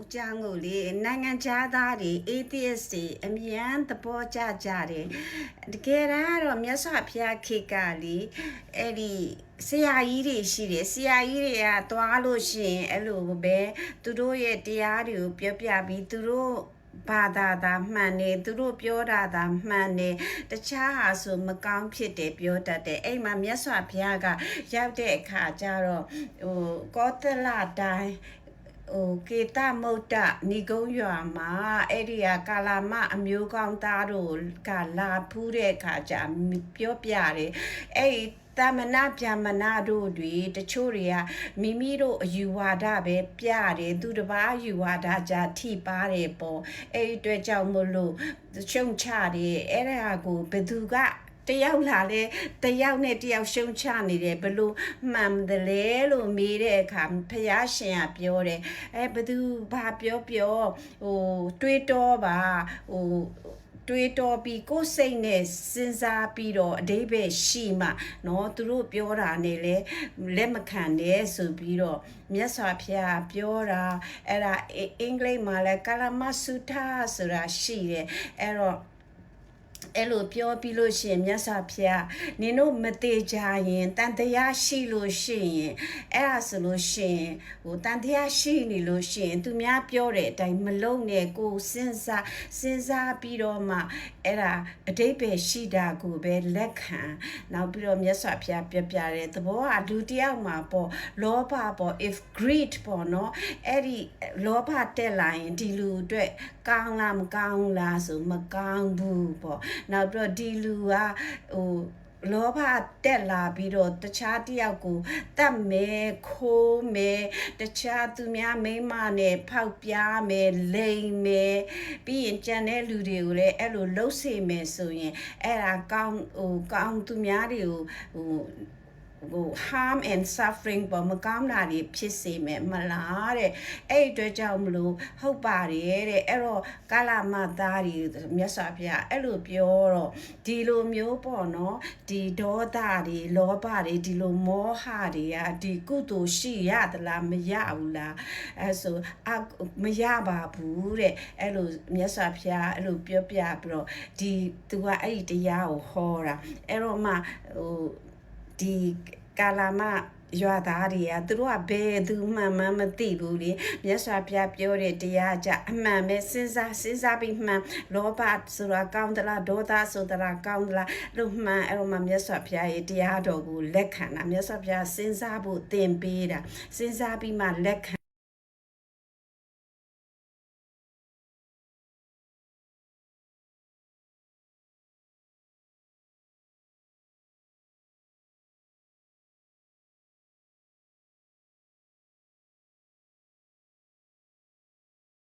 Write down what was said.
အကြောင်းကိုလေနိုင်ငံခြားသားတွေ atheist တွေအမြန်သဘောကျကြတယ်တကယ်တမ်းကတော့မြတ်စွာဘုရားခေတ်ကလေအဲ့ဒီဆရာကြီးတွေရှိတယ်ဆရာကြီးတွေကသွားလို့ရှိရင်အဲ့လိုပဲသူတို့ရဲ့တရားတွေကိုပြောပြပြီးသူတို့ဘာသာသာမှန်နေသူတို့ပြောတာသာမှန်နေတခြားဟာဆိုမကောင်းဖြစ်တယ်ပြောတတ်တယ်အဲ့မှာမြတ်စွာဘုရားကရောက်တဲ့အခါကျတော့ဟိုကောသလတိုင်း ဟိုကေတမုတ်တဏိကုံးရွာမှာအဲ့ဒီဟာကာလာမအမျိုးကောင်းသားတို့ကလာဖူးတဲ့အခါကျပြောပြတယ်အဲ့ဒီတာမနာဗျာမနာတို့တွေတချို့တွေကမိမိတို့အယူဝါဒပဲပြတယ်သူတစ်ပါးအယူဝါဒကြထိပါတယ်ပေါ့အဲ့ဒီအတွက်ကြောင့်မလို့ရှုံချတယ်အဲ့ဒါကိုဘယ်သူက တယောက်လာလဲတယောက်နဲ့တယောက်ရှုံချနေတယ်ဘလို့မှန်တယ်လဲလို့မေးတဲ့အခါဖယားရှင်ကပြောတယ်အဲဘသူဘာပြောပြောဟိုတွေးတောပါဟိုတွေးတော်ပြီးကိုယ်စိတ်နဲ့စဉ်းစားပြီးတော့အတိပ္ပယ်ရှိမှเนาะသူတို့ပြောတာနဲ့လဲလက်မခံနဲ့ဆိုပြီးတော့မြတ်စွာဘုရားပြောတာအဲ့ဒါအင်္ဂလိပ်မှာလဲကာလမသုထာဆိုတာရှိတယ်အဲ့တော့ အဲ့လိုပြောပြီးလို့ရှိရင်မြတ်စွာဘုရားနင်တို့မသေးကြရင်တန်တရားရှိလို့ရှိရင်အဲ့ဒါဆိုလို့ရှိရင်ဟိုတန်တရားရှိနေလို့ရှိရင်သူများပြောတဲ့အတိုင်းမလုံနဲ့ကိုယ်စဉ်းစားစဉ်းစားပြီးတော့မှအဲ့ဒါအတိတ်ပဲရှိတာကိုပဲလက်ခံနောက်ပြီးတော့မြတ်စွာဘုရားပြပြတဲ့သဘောကလူတစ်ယောက်မှာပေါ့လောဘပေါ့ if greed ပေါ့နော်အဲ့ဒီလောဘတက်လာရင်ဒီလူအတွက်ကောင်းလားမကောင်းလားဆိုမကောင်းဘူးပေါ့နောက်ပြီးတော့ဒီလူကဟိုလောဘတက်လာပြီးတော့တခြားတယောက်ကိုတတ်မယ်ခိုးမယ်တခြားသူများမိန်းမနဲ့ဖောက်ပြားမယ်လိမ်မယ်ပြီးရင်ကြံတဲ့လူတွေကိုလည်းအဲ့လိုလှုပ်စေမယ်ဆိုရင်အဲ့ဒါကောင်းဟိုကောင်းသူများတွေကိုဟို ဟို harm and suffering ပေါ်မကောင်းတာတွေဖြစ်စေမယ်မလားတဲ့အဲ့ဒီအတွက်ကြောင့်မလို့ဟုတ်ပါတယ်တဲ့အဲ့တော့ကာလမသားတွေမြတ်စွာဘုရားအဲ့လိုပြောတော့ဒီလိုမျိုးပေါ့နော်ဒီဒေါသတွေလောဘတွေဒီလိုမောဟတွေကဒီကုသိုလ်ရှိရသလားမရဘူးလားအဲ့ဆိုအမရပါဘူးတဲ့အဲ့လိုမြတ်စွာဘုရားအဲ့လိုပြောပြပြီးတော့ဒီသူကအဲ့ဒီတရားကိုဟောတာအဲ့တော့မှဟို ဒီကာလာမရွာသားတွေကသူတို့ကဘယ်သူမှမှမသိဘူးလေမြတ်စွာဘုရားပြောတဲ့တရားကြအမှန်ပဲစဉ်းစားစဉ်းစားပြီးမှန်လောဘဆိုတာကောင်းသလားဒေါသဆိုတာကောင်းသလားလို့မှန်အဲ့တော့မှမြတ်စွာဘုရားရဲ့တရားတော်ကိုလက်ခံတာမြတ်စွာဘုရားစဉ်းစားဖို့သင်ပေးတာစဉ်းစားပြီးမှလက်ခံ